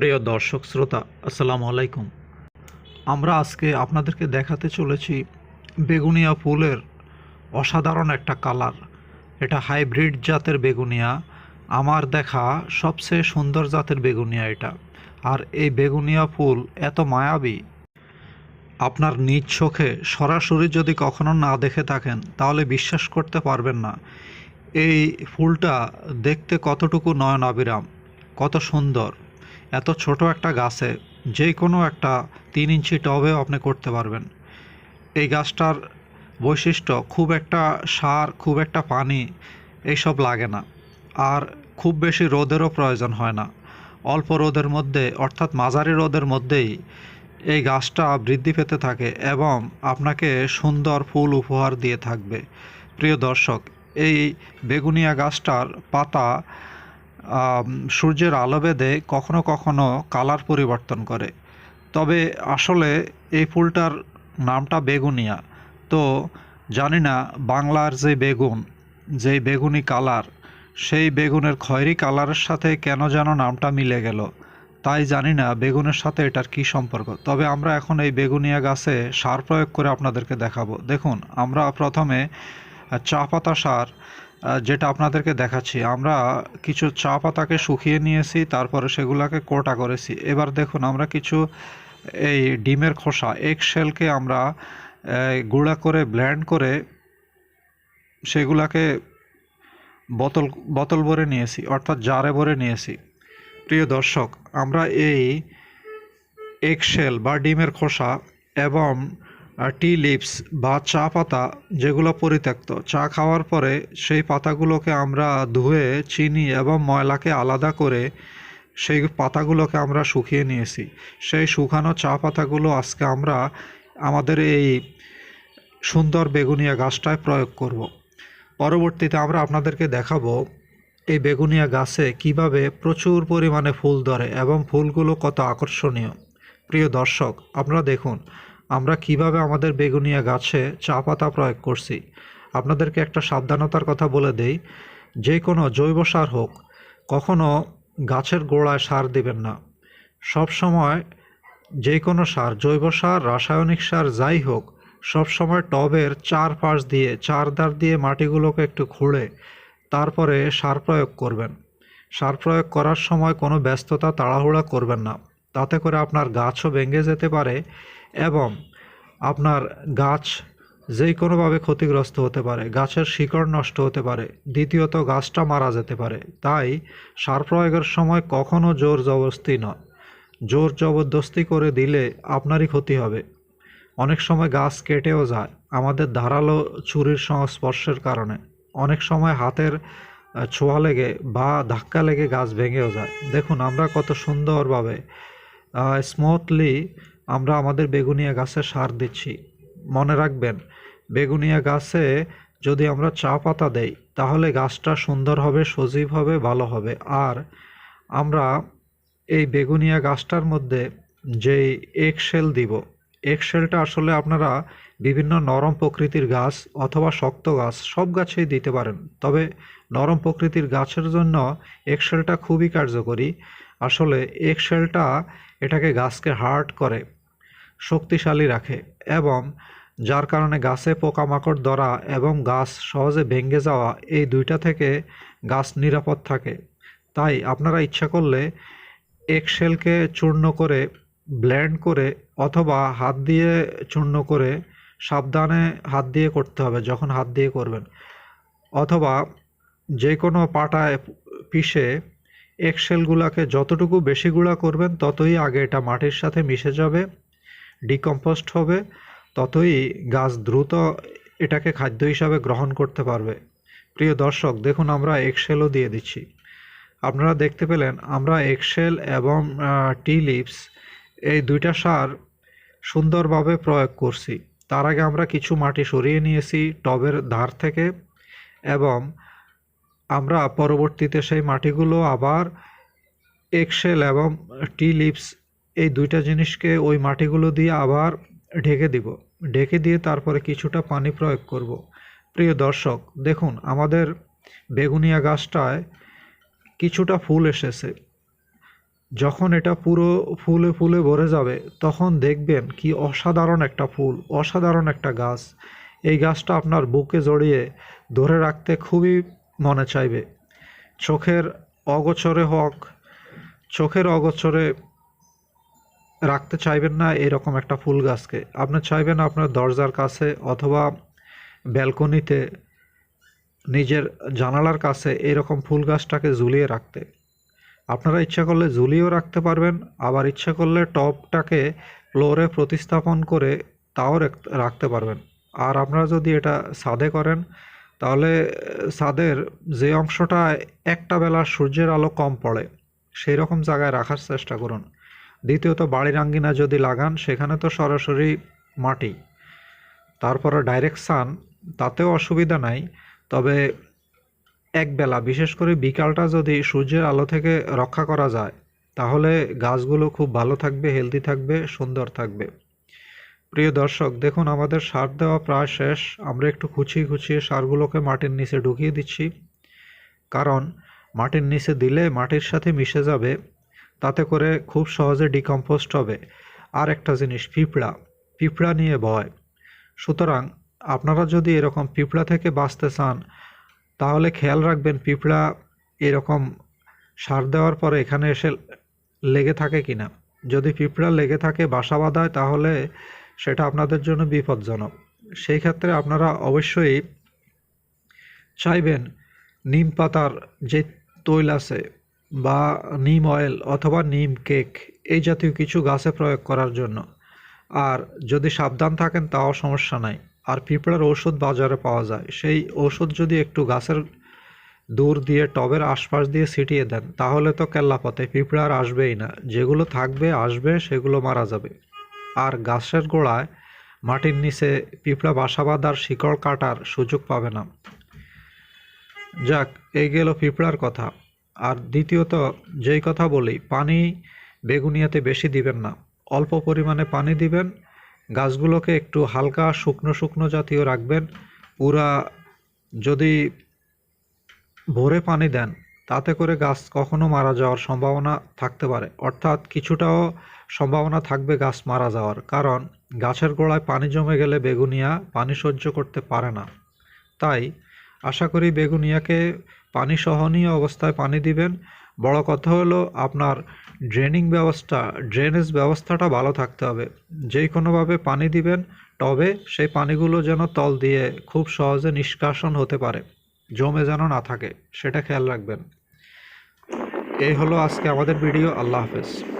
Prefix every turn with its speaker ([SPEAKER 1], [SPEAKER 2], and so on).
[SPEAKER 1] প্রিয় দর্শক শ্রোতা, আসসালামু আলাইকুম। আমরা আজকে আপনাদেরকে দেখাতে চলেছি বেগুনিয়া ফুলের অসাধারণ একটা কালার। এটা হাইব্রিড জাতের বেগুনিয়া, আমার দেখা সবচেয়ে সুন্দর জাতের বেগুনিয়া এটা। আর এই বেগুনিয়া ফুল এত মায়াবী। আপনার নিজ চোখে সরাসরি যদি কখনো না দেখে থাকেন, তাহলে বিশ্বাস করতে পারবেন না। এই ফুলটা দেখতে কতটুকু নয়নাবিরাম কত সুন্দর। এত ছোট একটা গাছে যে কোনো একটা তিন ইঞ্চি টবেও আপনি করতে পারবেন। এই গাছটার বৈশিষ্ট্য খুব একটা সার, খুব একটা পানি, এইসব লাগে না। আর খুব বেশি রোদেরও প্রয়োজন হয় না। অল্প রোদের মধ্যে, অর্থাৎ মাঝারি রোদের মধ্যেই এই গাছটা বৃদ্ধি পেতে থাকে এবং আপনাকে সুন্দর ফুল উপহার দিয়ে থাকবে। প্রিয় দর্শক, এই বেগুনিয়া গাছটার পাতা সূর্যের আলো বেঁধে কখনো কখনো কালার পরিবর্তন করে। তবে আসলে এই ফুলটার নামটা বেগুনিয়া। তো জানি না, বাংলার যে বেগুন যেই বেগুনি কালার, সেই বেগুনের খয়েরি কালারের সাথে কেন যেন নামটা মিলে গেল। তাই জানি না, বেগুনের সাথে এটার কি সম্পর্ক। তবে আমরা এখন এই বেগুনিয়া গাছে সার প্রয়োগ করে আপনাদেরকে দেখাবো। দেখুন, আমরা প্রথমে চা পাতা সার যেটা আপনাদেরকে দেখাচ্ছি, আমরা কিছু চা পাতাকে শুকিয়ে নিয়েছি, তারপরে সেগুলোকে কোটা করেছি। এবার দেখুন, আমরা কিছু এই ডিমের খোসা এগ শেলকে আমরা গুঁড়া করে ব্ল্যান্ড করে সেগুলাকে বোতল বোতল ভরে নিয়েছি, অর্থাৎ জারে ভরে নিয়েছি। প্রিয় দর্শক, আমরা এই এগশেল বা ডিমের খোসা এবং টি লিপস বা চা পাতা যেগুলো পরিত্যক্ত, চা খাওয়ার পরে সেই পাতাগুলোকে আমরা ধুয়ে, চিনি এবং ময়লাকে আলাদা করে সেই পাতাগুলোকে আমরা শুকিয়ে নিয়েছি সেই শুকানো চা পাতাগুলো আজকে আমরা আমাদের এই সুন্দর বেগুনিয়া গাছটায় প্রয়োগ করব। পরবর্তীতে আমরা আপনাদেরকে দেখাবো এই বেগুনিয়া গাছে কীভাবে প্রচুর পরিমাণে ফুল ধরে এবং ফুলগুলো কত আকর্ষণীয় প্রিয় দর্শক, আপনারা দেখুন আমরা কীভাবে আমাদের বেগুনিয়া গাছে চা পাতা প্রয়োগ করছি? আপনাদেরকে একটা সাবধানতার কথা বলে দেই, যে কোনো জৈব সার হোক, কখনো গাছের গোড়ায় সার দিবেন না। সব সময় যে কোনো সার, জৈব সার, রাসায়নিক সার যাই হোক, সব সময় টবের চার পাশ দিয়ে চার ধার দিয়ে মাটিগুলোকে একটু খুঁড়ে তারপরে সার প্রয়োগ করবেন। সার প্রয়োগ করার সময় কোনো ব্যস্ততা, তাড়াহুড়া করবেন না। তাতে করে আপনার গাছও ভেঙে যেতে পারে এবং আপনার গাছ যেই কোনোভাবে ক্ষতিগ্রস্ত হতে পারে, গাছের শিকড় নষ্ট হতে পারে, দ্বিতীয়ত গাছটা মারা যেতে পারে। তাই সার প্রয়োগের সময় কখনো জোর জবরদস্তি নয়। জোর জবরদস্তি করে দিলে আপনারই ক্ষতি হবে। অনেক সময় গাছ কেটেও যায়, আমাদের ধারালো চুরির সংস্পর্শের কারণে। অনেক সময় হাতের ছোঁয়া লেগে বা ধাক্কা লেগে গাছ ভেঙেও যায়। দেখুন, আমরা কত সুন্দরভাবে স্মুথলি আমরা আমাদের বেগুনিয়া গাছে সার দিচ্ছি। মনে রাখবেন, বেগুনিয়া গাছে যদি আমরা চা পাতা দেই, তাহলে গাছটা সুন্দর হবে, সজীব হবে, ভালো হবে। আর আমরা এই বেগুনিয়া গাছটার মধ্যে যেই এগশেল দিব, এগশেলটা আসলে আপনারা বিভিন্ন নরম প্রকৃতির গাছ অথবা শক্ত গাছ সব গাছেই দিতে পারেন। তবে নরম প্রকৃতির গাছের জন্য এগশেলটা খুবই কার্যকরী। আসলে এগশেলটা এটাকে গাছকে হার্ড করে। শক্তিশালী রাখে এবং যার কারণে গাছে পোকামাকড় ধরা এবং গাছ সহজে ভেঙে যাওয়া এই দুইটা থেকে গাছ নিরাপদ থাকে। তাই আপনারা ইচ্ছা করলে এগশেলকে চূর্ণ করে ব্লেন্ড করে অথবা হাত দিয়ে চূর্ণ করে সাবধানে হাত দিয়ে করতে হবে যখন হাত দিয়ে করবেন। অথবা যে কোনো পাটায় পিষে এগশেলগুলোকে যতটুকু বেশি গুঁড়া করবেন ততই আগে এটা মাটির সাথে মিশে যাবে। ডিকম্পোস্ট হবে, ততই গাছ দ্রুত এটাকে খাদ্য হিসাবে গ্রহণ করতে পারবে। প্রিয় দর্শক, দেখুন আমরা এক্সেলও দিয়ে দিচ্ছি। আপনারা দেখতে পেলেন, আমরা এক্সেল এবং টি লিপস এই দুইটা সার সুন্দরভাবে প্রয়োগ করছি। তার আগে আমরা কিছু মাটি সরিয়ে নিয়েছি টবের ধার থেকে এবং আমরা পরবর্তীতে সেই মাটিগুলো আবার এক্সেল এবং টি লিপস এই দুইটা জিনিসকে ওই মাটিগুলো দিয়ে আবার ঢেকে দিব। ঢেকে দিয়ে তারপরে কিছুটা পানি প্রয়োগ করব। প্রিয় দর্শক, দেখুন, আমাদের বেগুনিয়া গাছটায় কিছুটা ফুল এসেছে। যখন এটা পুরো ফুলে ফুলে ভরে যাবে, তখন দেখবেন কি অসাধারণ একটা ফুল, অসাধারণ একটা গাছ। এই গাছটা আপনার বুকে জড়িয়ে ধরে রাখতে খুবই মনে চাইবে। চোখের অগোচরে হোক, চোখের অগোচরে রাখতে চাইবেন না এরকম একটা ফুল গাছকে। আপনি চাইবেন আপনার দরজার কাছে অথবা ব্যালকনিতে নিজের জানালার কাছে এরকম ফুল গাছটাকে ঝুলিয়ে রাখতে। আপনারা ইচ্ছা করলে ঝুলিয়েও রাখতে পারবেন, আবার ইচ্ছা করলে টবটাকে ফ্লোরে প্রতিস্থাপন করে তাও রাখ- রাখতে পারবেন। আর আপনারা যদি এটা ছাদে করেন, তাহলে ছাদের যে অংশটা একটা বেলা সূর্যের আলো কম পড়ে সেই রকম জায়গায় রাখার চেষ্টা করুন। দ্বিতীয়ত বাড়ির আঙ্গিনা যদি লাগান, সেখানে তো সরাসরি মাটি। তারপরে ডাইরেক্ট সান তাতেও অসুবিধা নাই, তবে একবেলা বিশেষ করে বিকালটা যদি সূর্যের আলো থেকে রক্ষা করা যায়, তাহলে গাছগুলো খুব ভালো থাকবে হেলদি থাকবে, সুন্দর থাকবে। প্রিয় দর্শক, দেখুন, আমাদের সার দেওয়া প্রায় শেষ। আমরা একটু খুঁচিয়ে খুঁচিয়ে সারগুলোকে মাটির নিচে ঢুকিয়ে দিচ্ছি। কারণ, মাটির নিচে দিলে মাটির সাথে মিশে যাবে। তাতে করে খুব সহজে ডিকম্পোস্ট হবে। আর একটা জিনিস, পিঁপড়া। পিঁপড়া নিয়ে ভয়। সুতরাং আপনারা যদি এরকম পিঁপড়া থেকে বাঁচতে চান, তাহলে খেয়াল রাখবেন পিঁপড়া এরকম সার দেওয়ার পরে এখানে এসে লেগে থাকে কিনা। যদি পিঁপড়া লেগে থাকে বাসা বাঁধায়, তাহলে সেটা আপনাদের জন্য বিপজ্জনক। সেই ক্ষেত্রে আপনারা অবশ্যই চাইবেন, নিম পাতার যে তৈল আছে বা নিম অয়েল অথবা নিম কেক, এই জাতীয় কিছু গাছে প্রয়োগ করার জন্য। আর যদি সাবধান থাকেন তাও সমস্যা নাই। আর পিঁপড়ার ওষুধ বাজারে পাওয়া যায়। সেই ওষুধ যদি একটু গাছের দূর দিয়ে টবের আশপাশ দিয়ে ছিটিয়ে দেন, তাহলে তো কেল্লাপথে পিঁপড়া আর আসবেই না। যেগুলো থাকবে, আসবে, সেগুলো মারা যাবে। আর গাছের গোড়ায় মাটির নিচে পিঁপড়া বাসা বাঁধার শিকড় কাটার সুযোগ পাবে না। যাক এই গেল পিঁপড়ার কথা। আর দ্বিতীয়ত, যেই কথা বলি, পানি বেগুনিয়াতে বেশি দিবেন না। অল্প পরিমাণে পানি দিবেন, গাছগুলোকে একটু হালকা শুকনো শুকনো জাতীয় রাখবেন। পুরা যদি ভোরে পানি দেন, তাতে করে গাছ কখনো মারা যাওয়ার সম্ভাবনা থাকতে পারে। অর্থাৎ কিছুটাও সম্ভাবনা থাকবে গাছ মারা যাওয়ার, কারণ গাছের গোড়ায় পানি জমে গেলে বেগুনিয়া পানি সহ্য করতে পারে না। তাই আশা করি বেগুনিয়াকে পানি সহনীয় অবস্থায় পানি দিবেন। বড় কথা হলো আপনার ড্রেনিং ব্যবস্থা, ড্রেনেজ ব্যবস্থাটা ভালো থাকতে হবে। যেই কোনোভাবে পানি দিবেন, তবে সেই পানিগুলো যেন তল দিয়ে খুব সহজে নিষ্কাশন হতে পারে, জমে যেন না থাকে, সেটা খেয়াল রাখবেন। এই হলো আজকে আমাদের ভিডিও। আল্লাহ হাফেজ।